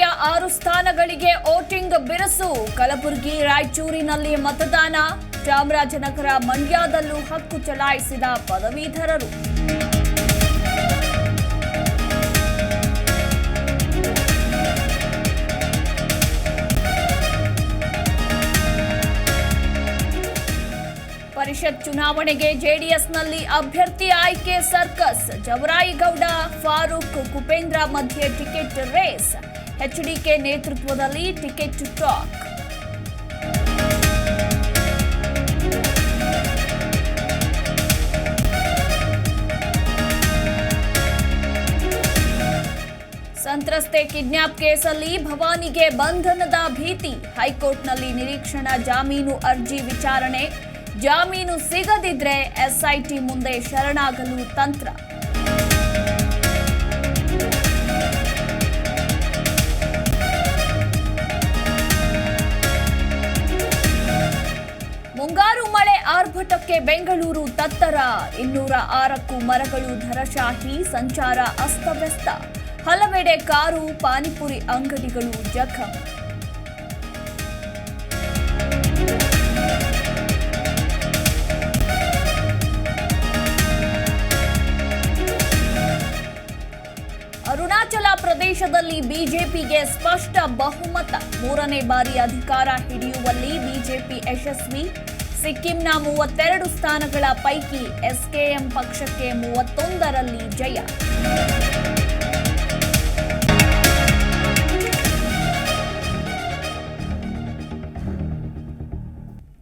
ಆರು ಸ್ಥಾನಗಳಿಗೆ ವೋಟಿಂಗ್ ಬಿರುಸು. ಕಲಬುರಗಿ, ರಾಯಚೂರಿನಲ್ಲಿ ಮತದಾನ. ಚಾಮರಾಜನಗರ, ಮಂಡ್ಯದಲ್ಲೂ ಹಕ್ಕು ಚಲಾಯಿಸಿದ ಪದವೀಧರರು. ಪರಿಷತ್ ಚುನಾವಣೆಗೆ ಜೆಡಿಎಸ್ನಲ್ಲಿ ಅಭ್ಯರ್ಥಿ ಆಯ್ಕೆ ಸರ್ಕಸ್. ಜವರಾಯಿಗೌಡ, ಫಾರೂಕ್ ಕುಪೇಂದ್ರ ಮಧ್ಯೆ ಟಿಕೆಟ್ ರೇಸ್. ಎಚ್ಡಿಕೆ ನೇತೃತ್ವದಲ್ಲಿ ಟಿಕೆಟ್ ಟಾಕ್ ಸಂತ್ರಸ್ತೆ ಕಿಡ್ನಾಪ್ ಕೇಸಲ್ಲಿ ಭವಾನಿಗೆ ಬಂಧನದ ಭೀತಿ. ಹೈಕೋರ್ಟ್ನಲ್ಲಿ ನಿರೀಕ್ಷಣಾ ಜಾಮೀನು ಅರ್ಜಿ ವಿಚಾರಣೆ. ಜಾಮೀನು ಸಿಗದಿದ್ರೆ ಎಸ್ಐಟಿ ಮುಂದೆ ಶರಣಾಗಲು ತಂತ್ರ. ಮುಂಗಾರು ಮಳೆ ಆರ್ಭಟಕ್ಕೆ ಬೆಂಗಳೂರು ತತ್ತರ. ಇನ್ನೂರ ಆರಕ್ಕೂ ಮರಗಳು ಧರಶಾಹಿ, ಸಂಚಾರ ಅಸ್ತವ್ಯಸ್ತ. ಹಲವೆಡೆ ಕಾರು, ಪಾನಿಪುರಿ ಅಂಗಡಿಗಳು ಜಖಂ. ಅರುಣಾಚಲ ಪ್ರದೇಶದಲ್ಲಿ ಬಿಜೆಪಿಗೆ ಸ್ಪಷ್ಟ ಬಹುಮತ. ಮೂರನೇ ಬಾರಿ ಅಧಿಕಾರ ಹಿಡಿಯುವಲ್ಲಿ ಬಿಜೆಪಿ ಯಶಸ್ವಿ. ಸಿಕ್ಕಿಂನ ಮೂವತ್ತೆರಡು ಸ್ಥಾನಗಳ ಪೈಕಿ ಎಸ್ಕೆಎಂ ಪಕ್ಷಕ್ಕೆ ಮೂವತ್ತೊಂದರಲ್ಲಿ ಜಯ.